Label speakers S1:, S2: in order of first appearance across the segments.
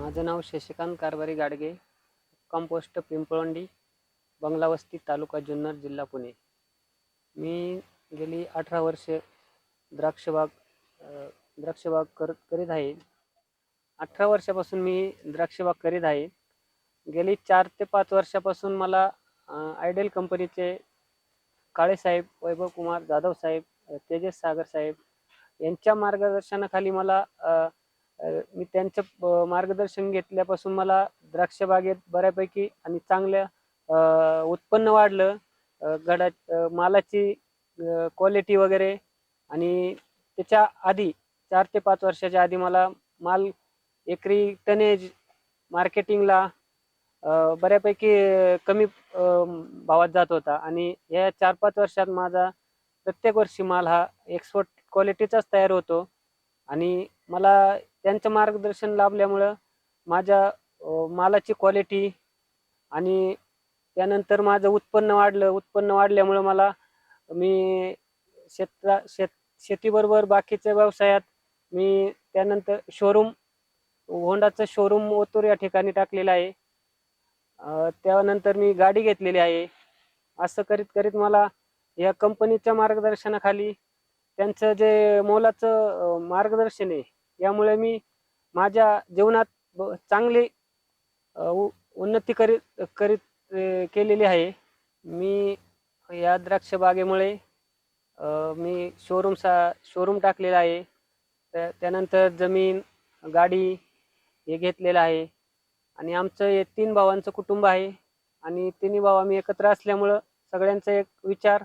S1: माझं नाव शशिकांत कारभारी गाडगे कंपोस्ट पिंपळंडी बंगलावस्ती तालुका जुन्नर जिल्हा पुणे. मी गेली अठरा वर्षे द्राक्षबाग द्राक्षबाग करत करीत आहे. अठरा वर्षापासून मी द्राक्षबाग करीत आहे. गेली चार ते पाच वर्षापासून मला आयडल कंपनीचे काळेसाहेब वैभव कुमार जाधव साहेब तेजस सागर साहेब यांच्या मार्गदर्शनाखाली मला मी त्यांचं मार्गदर्शन घेतल्यापासून मला द्राक्ष बागेत बऱ्यापैकी आणि चांगल्या उत्पन्न वाढलं. गडा मालाची क्वालिटी वगैरे आणि त्याच्या आधी चार ते पाच वर्षाच्या आधी मला माल एकरी टनेज मार्केटिंगला बऱ्यापैकी कमी भावात जात होता. आणि या चार पाच वर्षात माझा प्रत्येक वर्षी माल हा एक्सपोर्ट क्वालिटीचाच तयार होतो. आणि मला त्यांचं मार्गदर्शन लाभल्यामुळं माझ्या मालाची क्वालिटी आणि त्यानंतर माझं उत्पन्न वाढलं. उत्पन्न वाढल्यामुळं मला मी शेता शेत शेतीबरोबर बाकीच्या व्यवसायात मी त्यानंतर शोरूम होंडाचं शोरूम ओतूर या ठिकाणी टाकलेलं आहे. त्यानंतर मी गाडी घेतलेली आहे. असं करीत करीत मला या कंपनीच्या मार्गदर्शनाखाली त्यांचं जे मोलाचं मार्गदर्शन आहे यामुळे मी माझ्या जीवनात ब- चांगली उ- उन्नती करीत करीत केलेली आहे. मी या द्राक्ष बागेमुळे मी शोरूमचा शोरूम टाकलेला आहे. त्या- त्यानंतर जमीन गाडी हे घेतलेलं आहे. आणि आमचं हे तीन भावांचं कुटुंब आहे. आणि तिन्ही भाव आम्ही एकत्र असल्यामुळं सगळ्यांचा एक विचार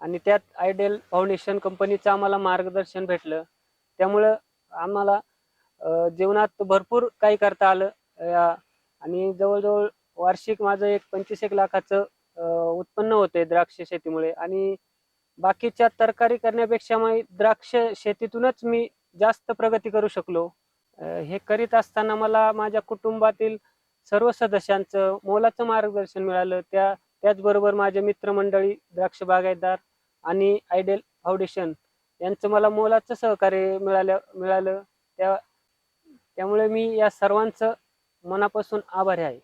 S1: आणि त्यात आयडेल फाउंडेशन कंपनीचं आम्हाला मार्गदर्शन भेटलं. त्यामुळं आम्हाला जीवनात भरपूर काही करता आलं. या आणि जवळजवळ वार्षिक माझं एक पंचवीस एक लाखाचं उत्पन्न होतंय द्राक्ष शेतीमुळे. आणि बाकीच्या तरकारी करण्यापेक्षा मग द्राक्ष शेतीतूनच मी जास्त प्रगती करू शकलो. हे करीत असताना मला माझ्या कुटुंबातील सर्व सदस्यांचं मोलाचं मार्गदर्शन मिळालं. त्या त्याचबरोबर माझे मित्रमंडळी द्राक्ष बागायतदार आणि आयडेल फाउंडेशन यांचं मला मोलाचं सहकार्य मिळालं मिळालं. त्या त्यामुळे मी या सर्वांचं मनापासून आभारी आहे.